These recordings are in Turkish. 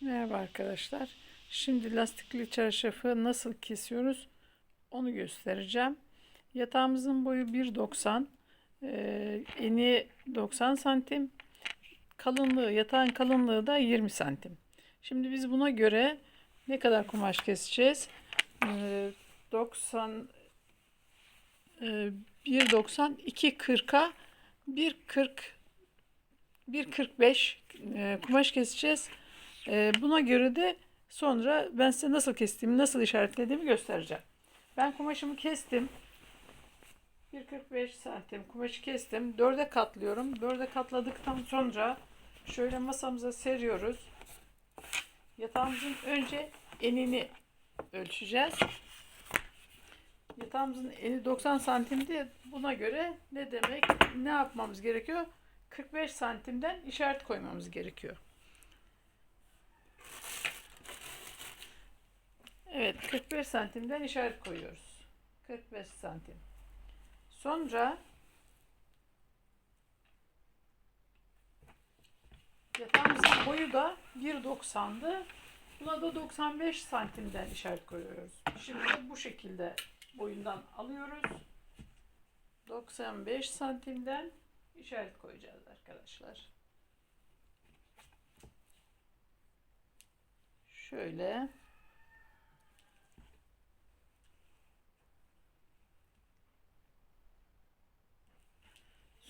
Merhaba arkadaşlar. Şimdi lastikli çarşafı nasıl kesiyoruz onu göstereceğim. Yatağımızın boyu 1.90, eee, eni 90 santim, kalınlığı yatağın kalınlığı da 20 santim. Şimdi biz buna göre ne kadar kumaş keseceğiz? Eee, 90 eee, 1.90 2.40'a 1.40 1.45 eee, kumaş keseceğiz. Ee, buna göre de sonra ben size nasıl kestiğimi, nasıl işaretlediğimi göstereceğim. Ben kumaşımı kestim. 1.45 santim kumaşı kestim. Dörde katlıyorum. Dörde katladıktan sonra şöyle masamıza seriyoruz. Yatağımızın önce enini ölçeceğiz. Yatağımızın eni 90 santimdi. Buna göre ne demek, ne yapmamız gerekiyor? 45 santimden işaret koymamız gerekiyor. Evet 45 santimden işaret koyuyoruz. 45 santim. Sonra yatağımızın boyu da 1.90'dı. Buna da 95 santimden işaret koyuyoruz. Şimdi bu şekilde boyundan alıyoruz. 95 santimden işaret koyacağız arkadaşlar. Şöyle.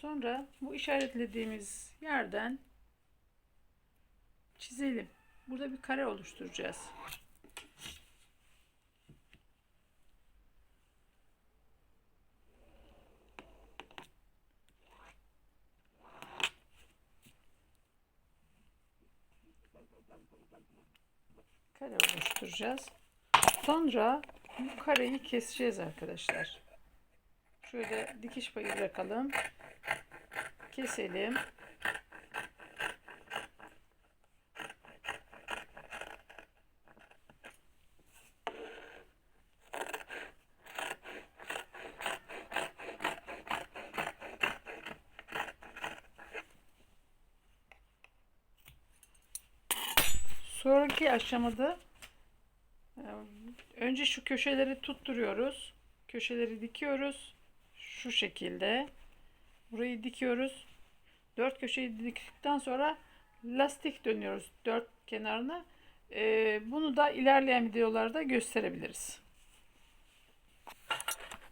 Sonra bu işaretlediğimiz yerden çizelim. Burada bir kare oluşturacağız. Kare oluşturacağız. Sonra bu kareyi keseceğiz arkadaşlar. Şöyle dikiş payı bırakalım. Keselim. Sonraki aşamada e, önce şu köşeleri tutturuyoruz. Köşeleri dikiyoruz. Şu şekilde. Burayı dikiyoruz. Dört köşeyi diktikten sonra lastik dönüyoruz dört kenarına. E, bunu da ilerleyen videolarda gösterebiliriz.